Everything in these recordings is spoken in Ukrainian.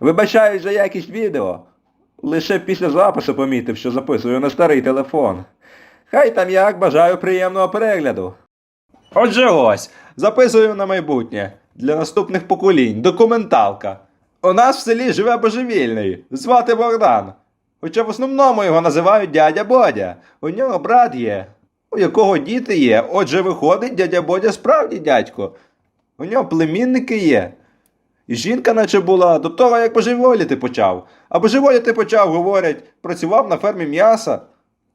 Вибачаю за якість відео. Лише після запису помітив, що записую на старий телефон. Хай там як бажаю приємного перегляду. Отже ось, записую на майбутнє. Для наступних поколінь. Документалка. У нас в селі живе божевільний. Звати Богдан. Хоча в основному його називають дядя Бодя. У нього брат є, у якого діти є. Отже, виходить, дядя Бодя справді дядько. У нього племінники є. І жінка наче була до того, як божеволіти почав. А божеволіти почав, говорять, працював на фермі м'яса.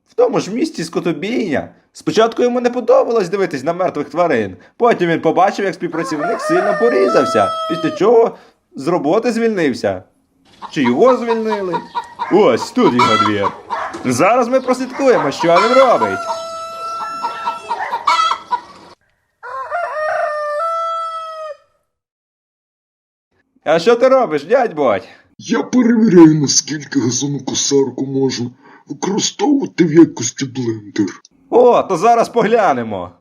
В тому ж місті скотобійня. Спочатку йому не подобалось дивитись на мертвих тварин. Потім він побачив, як співпрацівник сильно порізався, після чого з роботи звільнився. Чи його звільнили? Ось тут його двір. Зараз ми прослідкуємо, що він робить. А що ти робиш, дядь Бодь? Я перевіряю, наскільки газонокосарку можна використовувати в якості блендер. О, то зараз поглянемо.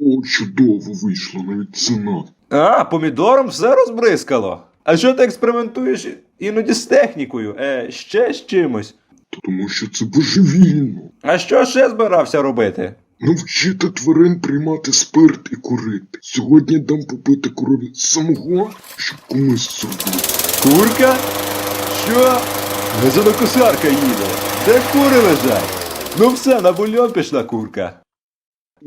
О, чудово вийшло навіть ціна. А, помідором все розбризкало. А що ти експериментуєш іноді з технікою? Е, ще з чимось. Та Тому що це божевільно. А що ще збирався робити? Навчити тварин приймати спирт і курити. Сьогодні дам попити корові самого, щоб комусь зробити. Курка? Що? Газонокосарка їде. Де кури лежать? Ну все, на бульон пішла курка.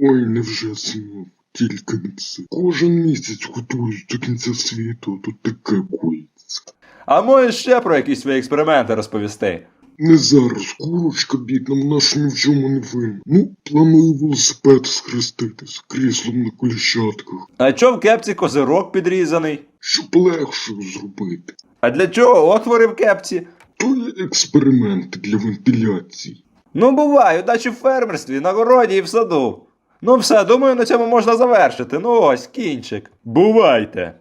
Ой, невже синок, тільки не це. Кожен місяць готуюсь до кінця світу, а тут таке коїться. А можеш ще про якісь свої експерименти розповісти? Не зараз, курочка бідна, вона ж ні в чому не винна. Ну, планую велосипед схрестити з кріслом на коліщатках, А чо в кепці козирок підрізаний? щоб легше зробити. А для чого отвори в кепці? То є експеримент для вентиляції. Ну, буває, удачі в фермерстві, на городі і в саду. Ну все, думаю, на цьому можна завершити. Ну ось, кінчик. Бувайте.